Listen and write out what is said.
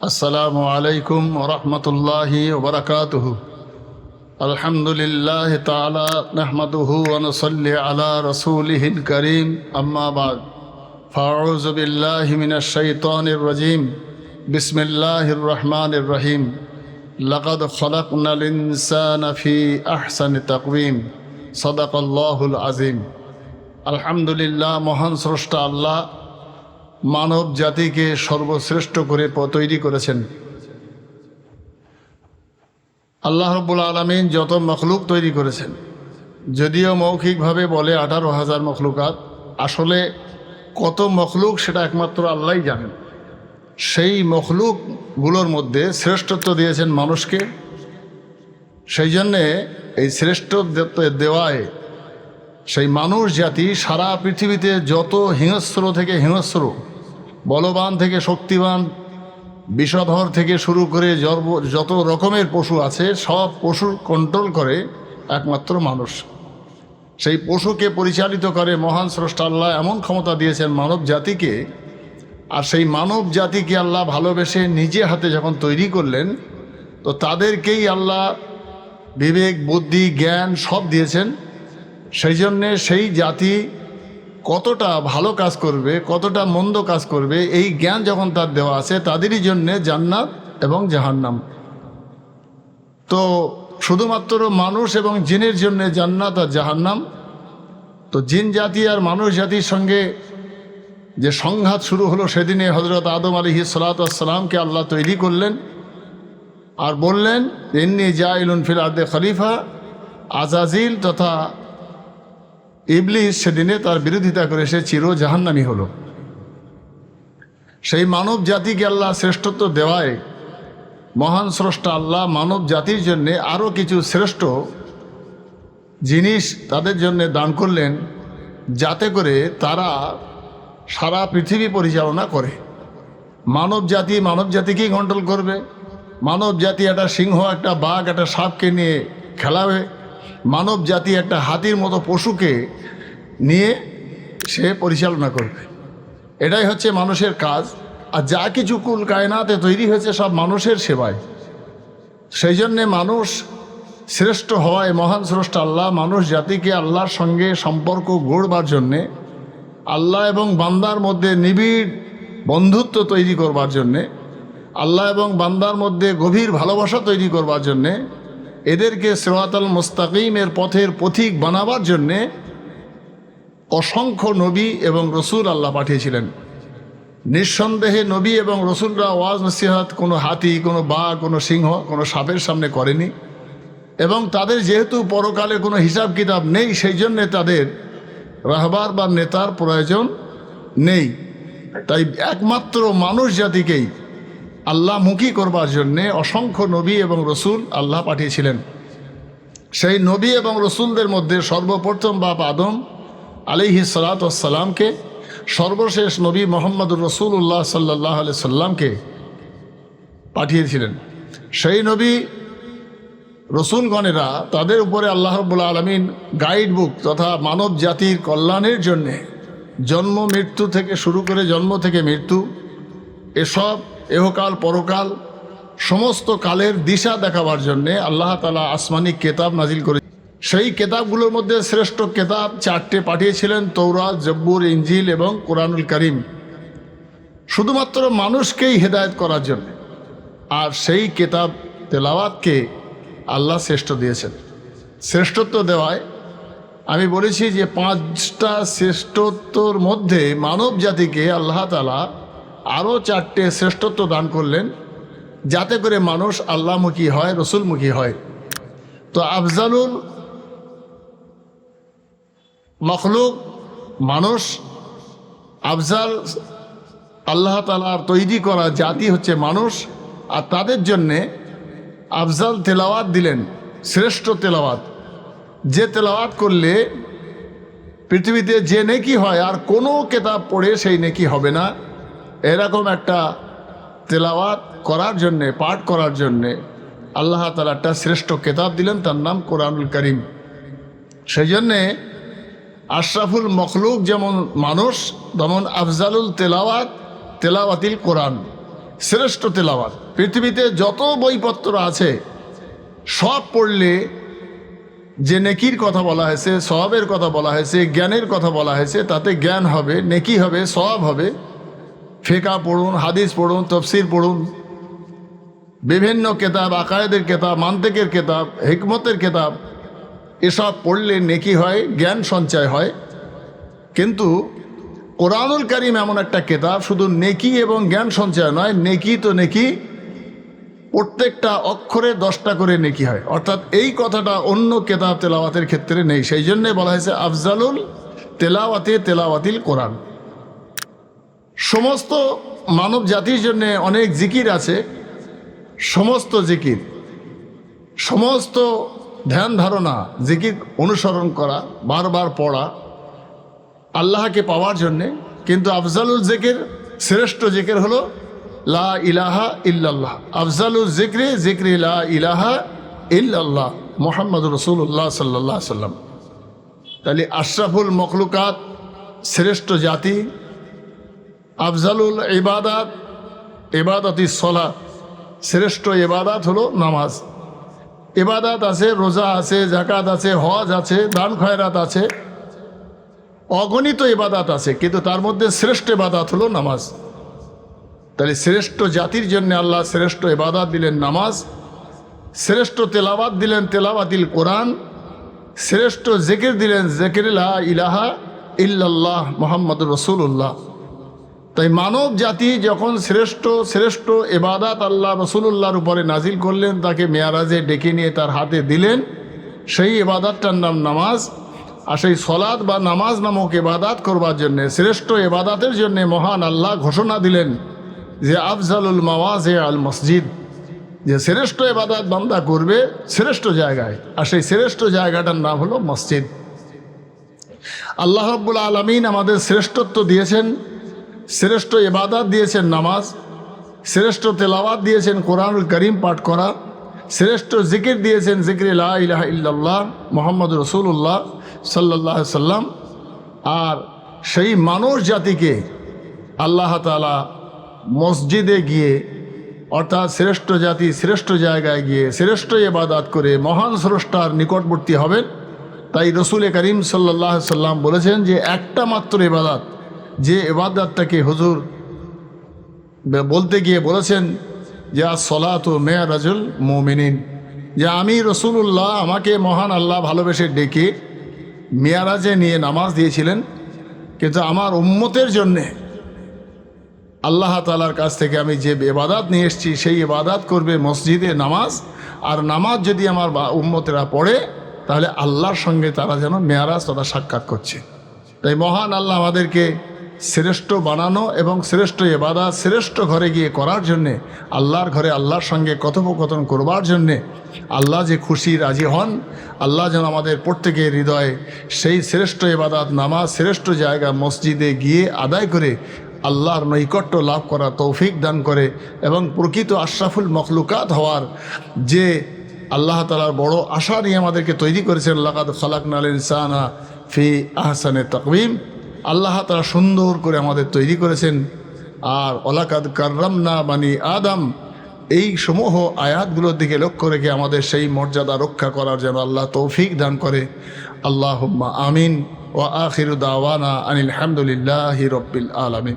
আসসালামু আলাইকুম রহমতুল্লাহি ওবরাকাতুহ আলহামদুলিল্লাহ তালা নাহমাদুহু ওনসল্লি আলা রসুলহিল করিম। আম্মাবাদ ফাউজ বিল্লাহ মিনাশ শৈতানির রজিম। বিসমিল্লাহির রহমানির রহিম। লকদ খলকনাল ইনসানা ফি আহসানি তাকওয়িম। সদাকাল্লাহুল আজিম আলহামদুলিল্লাহ মোহন স্রষ্টা আল্লাহ মানব জাতিকে সর্বশ্রেষ্ঠ করে তৈরি করেছেন। আল্লাহ রব্বুল আলমিন যত মখলুক তৈরি করেছেন, যদিও মৌখিকভাবে বলে আঠারো হাজার মখলুকাত, আসলে কত মখলুক সেটা একমাত্র আল্লাহই জানেন। সেই মখলুকগুলোর মধ্যে শ্রেষ্ঠত্ব দিয়েছেন মানুষকে। সেই জন্যে এই শ্রেষ্ঠত্ব দেওয়ায় সেই মানুষ জাতি সারা পৃথিবীতে যত হিংস্র থেকে হিংস্র, বলবান থেকে শক্তিবান, বিষধর থেকে শুরু করে জর্ব- যত রকমের পশু আছে, সব পশুর কন্ট্রোল করে একমাত্র মানুষ। সেই পশুকে পরিচালিত করে মহান স্রষ্টা আল্লাহ এমন ক্ষমতা দিয়েছেন মানব জাতিকে। আর সেই মানব জাতিকে আল্লাহ ভালোবেসে নিজে হাতে যখন তৈরি করলেন, তো তাদেরকেই আল্লাহ বিবেক, বুদ্ধি, জ্ঞান সব দিয়েছেন। সেই জন্যে সেই জাতি কতটা ভালো কাজ করবে, কতটা মন্দ কাজ করবে, এই জ্ঞান যখন তার দেওয়া আছে, তাদেরই জন্যে জান্নাত এবং জাহান্নাম। তো শুধুমাত্র মানুষ এবং জিনের জন্য জান্নাত আর জাহান্নাম? তো জিন জাতি আর মানুষ জাতির সঙ্গে যে সংঘাত শুরু হলো সেদিনে হজরত আদম আলহি সালাতামকে আল্লাহ তৈরি করলেন আর বললেন এমনি জাইলুন ফিল আর্দে খলিফা, আজাজিল তথা ইবলিস সেদিনে তার বিরোধিতা করে সে চির জাহান্নামি হলো। সেই মানব জাতিকে আল্লাহ শ্রেষ্ঠত্ব দেওয়ায় মহান স্রষ্টা আল্লাহ মানব জাতির জন্যে আরও কিছু শ্রেষ্ঠ জিনিস তাদের জন্য দান করলেন যাতে করে তারা সারা পৃথিবী পরিচালনা করে। মানব জাতি মানব জাতিকেই কন্ট্রোল করবে। মানব জাতি একটা সিংহ, একটা বাঘ, একটা সাপকে নিয়ে খেলাবে। মানব জাতি একটা হাতির মতো পশুকে নিয়ে সে পরিচালনা করবে। এটাই হচ্ছে মানুষের কাজ। আর যা কিছু কুল কায়নাতে তৈরি হয়েছে সব মানুষের সেবায়। সেই জন্যে মানুষ শ্রেষ্ঠ হওয়ায় মহান স্রষ্ট আল্লাহ, মানুষ জাতিকে আল্লাহর সঙ্গে সম্পর্ক গড়বার জন্যে, আল্লাহ এবং বান্দার মধ্যে নিবিড় বন্ধুত্ব তৈরি করবার জন্যে, আল্লাহ এবং বান্দার মধ্যে গভীর ভালোবাসা তৈরি করবার জন্যে এদেরকে সেরাতাল মুস্তাকিমের পথের পথিক বানাবার জন্যে অসংখ্য নবী এবং রসুল আল্লাহ পাঠিয়েছিলেন। নিঃসন্দেহে নবী এবং রসুলরা ওয়াজ নসিহাত কোনো হাতি, কোনো বাঘ, কোনো সিংহ, কোনো সাপের সামনে করেনি এবং তাদের যেহেতু পরকালে কোনো হিসাব কিতাব নেই, সেই জন্যে তাদের রাহবার বা নেতার প্রয়োজন নেই। তাই একমাত্র মানুষ জাতিকেই আল্লাহমুখী করবার জন্যে অসংখ্য নবী এবং রসুল আল্লাহ পাঠিয়েছিলেন। সেই নবী এবং রসুলদের মধ্যে সর্বপ্রথম বাপ আদম আলিহি সালাতামকে সর্বশেষ নবী মোহাম্মদুর রসুল্লাহ সাল্লাহ আলি সাল্লামকে পাঠিয়েছিলেন। সেই নবী রসুলগণেরা তাদের উপরে আল্লাহ রব্বুল্লা আলমিন গাইড বুক তথা মানব জাতির কল্যাণের জন্যে জন্ম, মৃত্যু থেকে শুরু করে জন্ম থেকে মৃত্যু, এসব এহকাল, পরকাল, সমস্ত কালের দিশা দেখাবার জন্যে আল্লাহ তালা আসমানি কেতাব নাজিল করে সেই কেতাবগুলোর মধ্যে শ্রেষ্ঠ কেতাব চারটে পাঠিয়েছিলেন তৌরা জব্বুর ইঞ্জিল এবং কোরআনুল করিম। শুধুমাত্র মানুষকেই হেদায়ত করার জন্য। আর সেই কেতাব তেলাওয়াতকে আল্লাহ শ্রেষ্ঠ দিয়েছেন। শ্রেষ্ঠত্ব দেওয়ায় আমি বলেছি যে পাঁচটা শ্রেষ্ঠত্বর মধ্যে মানব জাতিকে আল্লাহ তালা আরও চারটে শ্রেষ্ঠত্ব দান করলেন, যাতে করে মানুষ আল্লাহমুখী হয়, রসুলমুখী হয়। তো আফজালুল মখলুক মানুষ, আফজাল আল্লাহ তালার তৈরি করা জাতি হচ্ছে মানুষ, আর তাদের জন্যে আফজাল তেলাওয়াত দিলেন, শ্রেষ্ঠ তেলাওয়াত। যে তেলাওয়াত করলে পৃথিবীতে যে নেকি হয়, আর কোনো কেতাব পড়ে সেই নেকি হবে না। এরকম একটা তেলাওয়াত করার জন্যে, পাঠ করার জন্যে আল্লাহ তালা একটা শ্রেষ্ঠ কেতাব দিলেন, তার নাম কোরআনুল করিম। সেই জন্যে আশরাফুল মখলুক যেমন মানুষ, তেমন আফজালুল তেলাওয়াত, তেলাওয়াতিল কোরআন, শ্রেষ্ঠ তেলাওয়াত। পৃথিবীতে যত বইপত্র আছে, সব পড়লে যে নেকির কথা বলা হয়েছে সবের কথা বলা হয়েছে, জ্ঞানের কথা বলা হয়েছে, তাতে জ্ঞান হবে, নেকি হবে সব হবে। ফেকা পড়ুন, হাদিস পড়ুন, তফসির পড়ুন। বিভিন্ন কেতাব, আকায়েদের কেতাব, মান্তেকের কেতাব, হিকমতের কেতাব, এসব পড়লে নেকি হয়, জ্ঞান সঞ্চয় হয়। কিন্তু কোরআনুল করিম এমন একটা কেতাব, শুধু নেকি এবং জ্ঞান সঞ্চয় নয়, নেকি তো নেকি, প্রত্যেকটা অক্ষরে দশটা করে নেকি হয়। অর্থাৎ এই কথাটা অন্য কেতাব তেলাওয়াতের ক্ষেত্রে নেই। সেই জন্যে বলা হয়েছে, আফজালুল তেলাওয়াতে তেলাওয়াতিল কোরআন। সমস্ত মানব জাতির জন্যে অনেক জিকির আছে। সমস্ত জিকির, সমস্ত ধ্যান ধারণা, জিকির অনুসরণ করা, বারবার পড়া, আল্লাহকে পাওয়ার জন্যে। কিন্তু আফজালুল জিকির, শ্রেষ্ঠ জিকির হলো লা ইলাহা ইল্লাল্লাহ। আফজালুল জিক্রি জিক্রি লা ইলাহা ইল্লাল্লাহ মোহাম্মদ রসুল্লাহ সাল্লাহ সাল্লাম তাহলে আশরাফুল মখলুকাত শ্রেষ্ঠ জাতি। আফজালুল ইবাদাত, ইবাদতি সলা শ্রেষ্ঠ ইবাদাত হলো নামাজ। ইবাদাত আছে, রোজা আছে জাকাত আছে, হজ আছে, দান খয়রাত আছে। অগণিত ইবাদাত আছে, কিন্তু তার মধ্যে শ্রেষ্ঠ ইবাদাত হলো নামাজ। তাহলে শ্রেষ্ঠ জাতির জন্য আল্লাহ শ্রেষ্ঠ ইবাদাত দিলেন নামাজ, শ্রেষ্ঠ তেলাবাদ দিলেন তেলাবাতিল কোরআন, শ্রেষ্ঠ জেকির দিলেন জেকের ইলাহা ইল্লাল্লাহ মোহাম্মদ রসুল্লাহ তাই মানব জাতি যখন শ্রেষ্ঠ শ্রেষ্ঠ এবাদাত আল্লাহ রসুল্লাহর উপরে নাজিল করলেন, তাকে মেয়ারাজে ডেকে নিয়ে তার হাতে দিলেন, সেই এবাদাতটার নাম নামাজ। আর সেই সলাদ বা নামাজ নামক এবাদাত করবার জন্যে, শ্রেষ্ঠ এবাদাতের জন্যে মহান আল্লাহ ঘোষণা দিলেন যে, আফজালুল মাওয়াজে আল মসজিদ, যে শ্রেষ্ঠ এবাদাত বান্দা করবে শ্রেষ্ঠ জায়গায়। আর সেই শ্রেষ্ঠ জায়গাটার নাম হলো মসজিদ। আল্লাহ রব্বুল আলমিন আমাদের শ্রেষ্ঠত্ব দিয়েছেন। শ্রেষ্ঠ এবাদাত দিয়েছেন নামাজ, শ্রেষ্ঠ তেলাওয়াত দিয়েছেন কোরআনুল করিম পাঠ করা, শ্রেষ্ঠ জিকির দিয়েছেন জিকির ইলাহ ইল্লাল্লাহ মোহাম্মদ রসুল্লাহ সাল্লাহ সাল্লাম আর সেই মানুষ জাতিকে আল্লাহ তালা মসজিদে গিয়ে অর্থাৎ শ্রেষ্ঠ জাতি শ্রেষ্ঠ জায়গায় গিয়ে শ্রেষ্ঠ এবাদাত করে মহান স্রষ্টার নিকটবর্তী হবেন। তাই রসুল করিম সাল্লাহ সাল্লাম বলেছেন যে একটা মাত্র এবাদাত যে এবাদাতটাকে হুজুর বলতে গিয়ে বলেছেন যে আজ সলাত মেয়া রাজুল মোমিনিন। যে আমি রসুল্লাহ আমাকে মহান আল্লাহ ভালোবেসে ডেকে মেয়ারাজে নিয়ে নামাজ দিয়েছিলেন, কিন্তু আমার উম্মতের জন্যে আল্লাহ তালার কাছ থেকে আমি যে এবাদাত নিয়ে এসেছি, সেই এবাদাত করবে মসজিদে নামাজ। আর নামাজ যদি আমার উম্মতেরা পড়ে, তাহলে আল্লাহর সঙ্গে তারা যেন মেয়ারাজ তথা সাক্ষাৎ করছে। তাই মহান আল্লাহ আমাদেরকে শ্রেষ্ঠ বানানো এবং শ্রেষ্ঠ এবাদাত শ্রেষ্ঠ ঘরে গিয়ে করার জন্যে, আল্লাহর ঘরে আল্লাহর সঙ্গে কথোপকথন করবার জন্যে আল্লাহ যে খুশি রাজি হন, আল্লাহ যেন আমাদের প্রত্যেকের হৃদয়ে সেই শ্রেষ্ঠ এবাদাত নামাজ, শ্রেষ্ঠ জায়গা মসজিদে গিয়ে আদায় করে আল্লাহর নৈকট্য লাভ করা তৌফিক দান করে এবং প্রকৃত আশরাফুল মখলুকাত হওয়ার যে আল্লাহ তালার বড় আশা নিয়ে আমাদেরকে তৈরি করেছেন লাকাত খালাক নাল ইনসানা ফি আহসানে তকবিম আল্লাহ তারা সুন্দর করে আমাদের তৈরি করেছেন। আর অলাকাদ কার্রামনা বানি আদম, এই সমূহ আয়াতগুলোর দিকে লক্ষ্য রেখে আমাদের সেই মর্যাদা রক্ষা করার যেন আল্লাহ তৌফিক দান করে। আল্লাহ আমিন। ও আখির দাওয়ানা আনিল হামদুলিল্লাহ রব্বিল আলমিন।